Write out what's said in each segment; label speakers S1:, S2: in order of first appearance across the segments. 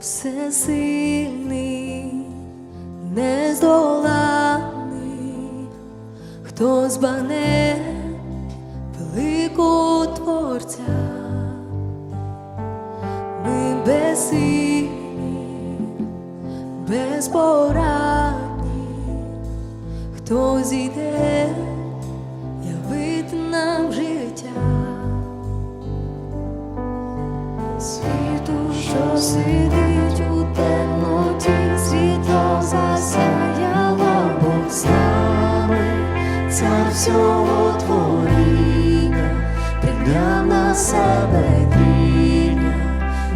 S1: всесильний, нездоланий, хто збагне великого творця, ми безсильні, безпорадні, хто зійде всього творіння, прийняв на себе вільня,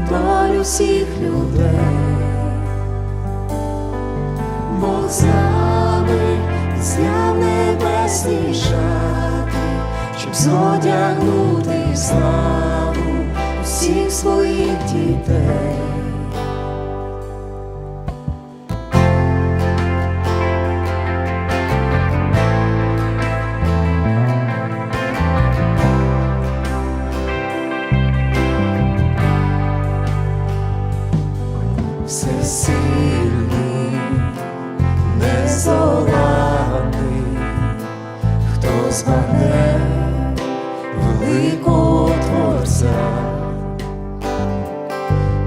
S1: долю всіх людей. Бог з нами зняв небесні шати, щоб зодягнути славу всіх своїх дітей. Хто збагне великого творця,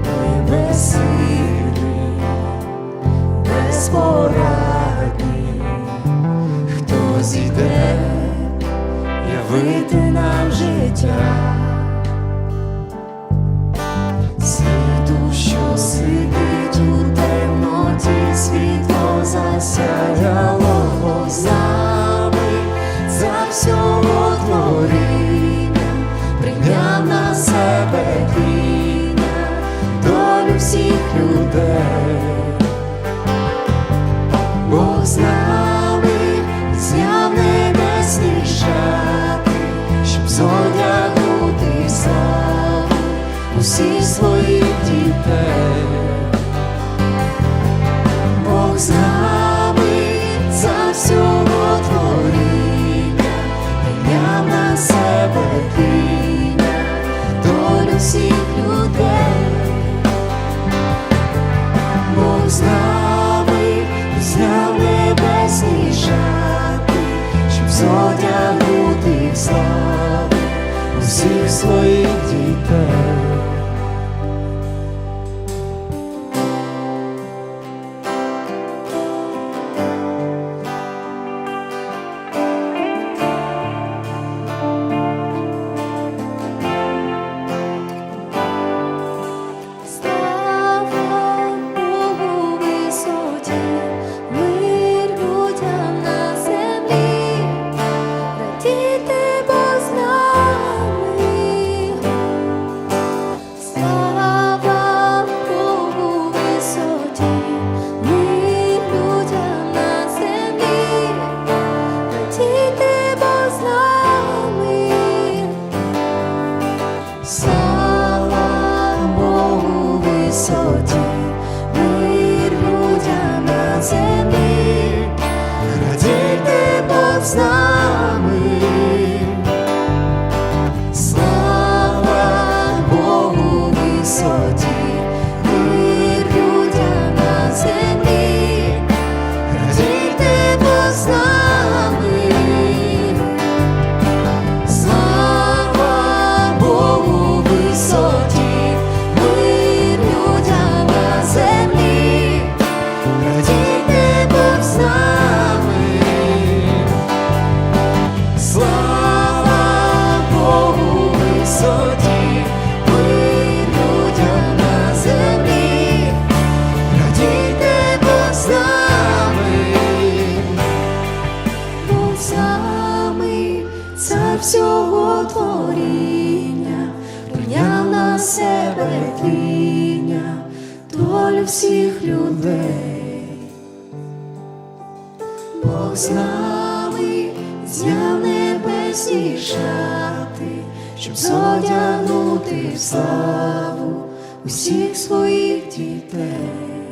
S1: ми безсильні, безпорадні, хто зійде явити нам життя. Світу, що сидить у темноті, світло засяяло Бог за всього творіння, прийняв на себе тіння, долю всіх людей. Бог з всіх людей. Бог з нами зняв небесні шати, щоб зодягнути в усіх своїх дітей. Всього творіння, прийняв на себе тління, долю всіх людей. Бог з нами зняв небесні шати, щоб зодягнути в славу усіх своїх дітей.